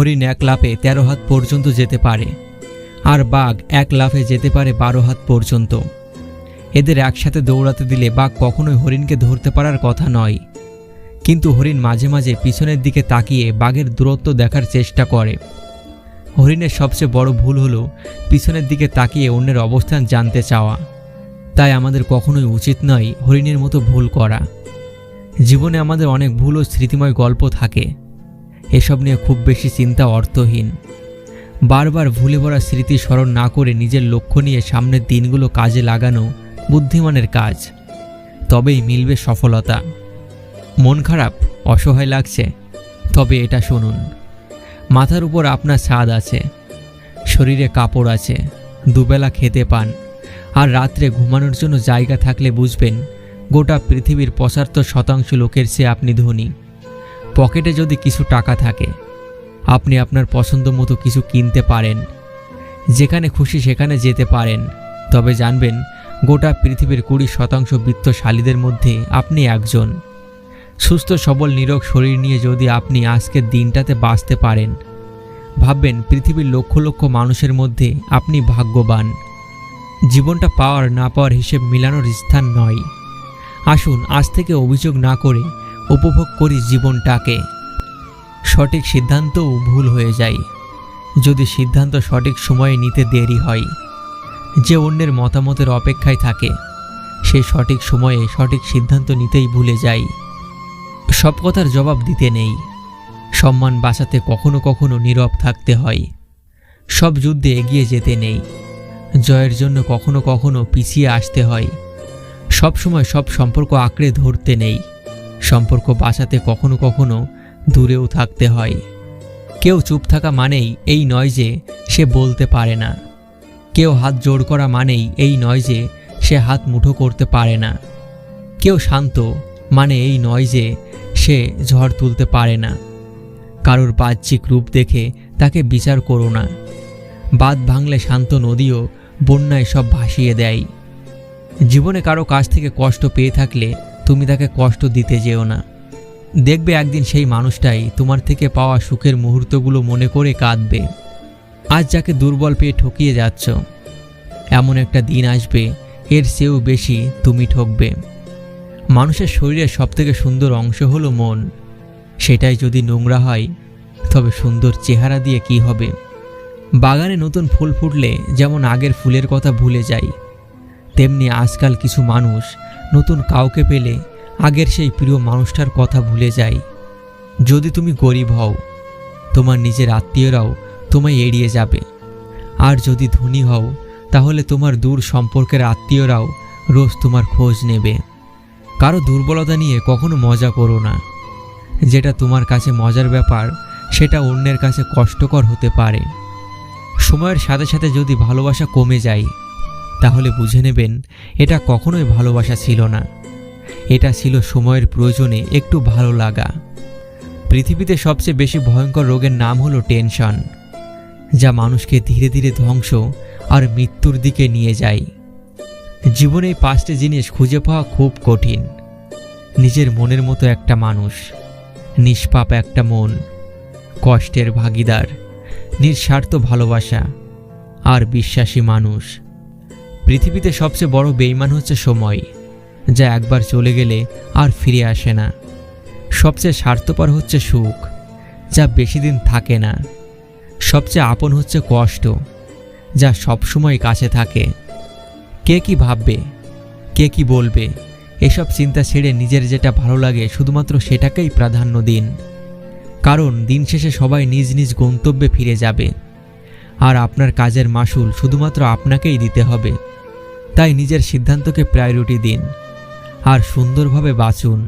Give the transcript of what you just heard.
হরিণ এক লাফে তেরো হাত পর্যন্ত যেতে পারে। আর বাঘ এক লাফে যেতে পারে বারো হাত পর্যন্ত। এদের একসাথে দৌড়াতে দিলে বাঘ কখনোই হরিণকে ধরতে পারার কথা নয়। কিন্তু হরিণ মাঝে মাঝে পিছনের দিকে তাকিয়ে বাঘের দূরত্ব দেখার চেষ্টা করে। হরিণের সবচেয়ে বড় ভুল হলো পিছনের দিকে তাকিয়ে অন্যের অবস্থান জানতে চাওয়া। তাই আমাদের কখনোই উচিত নয় হরিণের মতো ভুল করা। জীবনে আমাদের অনেক ভুল ও স্মৃতিময় গল্প থাকে। এসব নিয়ে খুব বেশি চিন্তা অর্থহীন। বারবার ভুলে ভরা স্মৃতি স্মরণ না করে নিজের লক্ষ্য নিয়ে সামনের দিনগুলো কাজে লাগানো বুদ্ধিমানের কাজ। তবেই মিলবে সফলতা। মন খারাপ, অসহায় লাগছে, তবে এটা শুনুন। মাথার উপর আপনার ছাদ আছে, শরীরে কাপড় আছে, দুবেলা খেতে পান, আর রাত্রে ঘুমানোর জন্য জায়গা থাকলে বুঝবেন, গোটা পৃথিবীর পঁচাত্তর শতাংশ লোকের চেয়ে আপনি ধনী। পকেটে যদি কিছু টাকা থাকে, আপনি আপনার পছন্দ মতো কিছু কিনতে পারেন। যেখানে খুশি সেখানে যেতে পারেন। তবে জানবেন, গোটা পৃথিবীর কুড়ি শতাংশ বৃত্তশালীদের মধ্যে আপনি একজন। সুস্থ, সবল, নিরোগ শরীর নিয়ে যদি আপনি আজকের দিনটাতে বাঁচতে পারেন, ভাববেন পৃথিবীর লক্ষ লক্ষ মানুষের মধ্যে আপনি ভাগ্যবান। জীবনটা পাওয়ার না পাওয়ার হিসেব মিলানোর স্থান নয়। আসুন, আজ থেকে অভিযোগ না করে উপভোগ করি জীবনটাকে। সঠিক সিদ্ধান্তও ভুল হয়ে যায়। যদি সিদ্ধান্ত সঠিক সময়ে নিতে দেরি হয়, যে অন্যের মতামতের অপেক্ষায় থাকে, সে সঠিক সময়ে সঠিক সিদ্ধান্ত নিতেই ভুলে যায়। সব কথার জবাব দিতে নেই। সম্মান বাঁচাতে কখনো কখনো নীরব থাকতে হয়। সব যুদ্ধে এগিয়ে যেতে নেই। জয়ের জন্য কখনো কখনো পিছিয়ে আসতে হয়। সব সময় সব সম্পর্ক আঁকড়ে ধরতে নেই। সম্পর্ক বাঁচাতে কখনো কখনো দূরেও থাকতে হয়। কেউ চুপ থাকা মানেই এই নয় যে সে বলতে পারে না। কেউ হাত জোড় করা মানেই এই নয় যে সে হাত মুঠো করতে পারে না। কেউ শান্ত মানে এই নয় যে সে ঝড় তুলতে পারে না। কারোর বাহ্যিক রূপ দেখে তাকে বিচার করো না। বাদ ভাঙলে শান্ত নদীও বন্যায় সব ভাসিয়ে দেয়। জীবনে কারও কাছ থেকে কষ্ট পেয়ে থাকলে তুমি তাকে কষ্ট দিতে যেও না। দেখবে একদিন সেই মানুষটাই তোমার থেকে পাওয়া সুখের মুহূর্তগুলো মনে করে কাঁদবে। আজ যাকে দুর্বল পেয়ে ঠকিয়ে যাচ্ছ, এমন একটা দিন আসবে, এর চেয়েও বেশি তুমি ঠকবে। মানুষের শরীরের সবথেকে সুন্দর অংশ হলো মন। সেটাই যদি নোংরা হয়, তবে সুন্দর চেহারা দিয়ে কি হবে? বাগানে নতুন ফুল ফুটলে যেমন আগের ফুলের কথা ভুলে যায় তেমনি আজকাল কিছু মানুষ নতুন কাউকে পেলে আগের সেই প্রিয় মানুষটার কথা ভুলে যায়। যদি তুমি গরিব হও, তোমার নিজের আত্মীয়রাও তোমায় এড়িয়ে যাবে। আর যদি ধনী হও, তাহলে তোমার দূর সম্পর্কের আত্মীয়রাও রোজ তোমার খোঁজ নেবে। কারও দুর্বলতা নিয়ে কখনো মজা করো না। যেটা তোমার কাছে মজার ব্যাপার, সেটা অন্যের কাছে কষ্টকর হতে পারে। সময়ের সাথে সাথে যদি ভালোবাসা কমে যায় তাহলে বুঝে নেবেন, এটা কখনোই ভালোবাসা ছিল না। এটা ছিল সময়ের প্রয়োজনে একটু ভালো লাগা। পৃথিবীতে সবচেয়ে বেশি ভয়ঙ্কর রোগের নাম হলো টেনশন, যা মানুষকে ধীরে ধীরে ধ্বংস আর মৃত্যুর দিকে নিয়ে যায়। জীবনে এই পাঁচটি জিনিস খুঁজে পাওয়া খুব কঠিন। নিজের মনের মতো একটা মানুষ, নিষ্পাপ একটা মন, কষ্টের ভাগিদার, নিঃস্বার্থ ভালোবাসা আর বিশ্বাসী মানুষ। পৃথিবীতে সবচেয়ে বড় বেইমান হচ্ছে সময়, যা একবার চলে গেলে আর ফিরে আসে না। সবচেয়ে স্বার্থপর হচ্ছে সুখ, যা বেশি দিন থাকে না। সবচেয়ে আপন হচ্ছে কষ্ট, যা সবসময় কাছে থাকে। কে কি ভাববে? কে কি বলবে? এসব চিন্তা ছেড়ে নিজের যেটা ভালো লাগে শুধুমাত্র সেটাকেই প্রাধান্য দিন। কারণ দিন শেষে সবাই নিজ নিজ গন্তব্যে ফিরে যাবে। আর আপনার কাজের মাসুল শুধুমাত্র আপনাকেই দিতে হবে। তাই নিজের সিদ্ধান্তকে প্রায়োরিটি দিন আর সুন্দরভাবে বাঁচুন।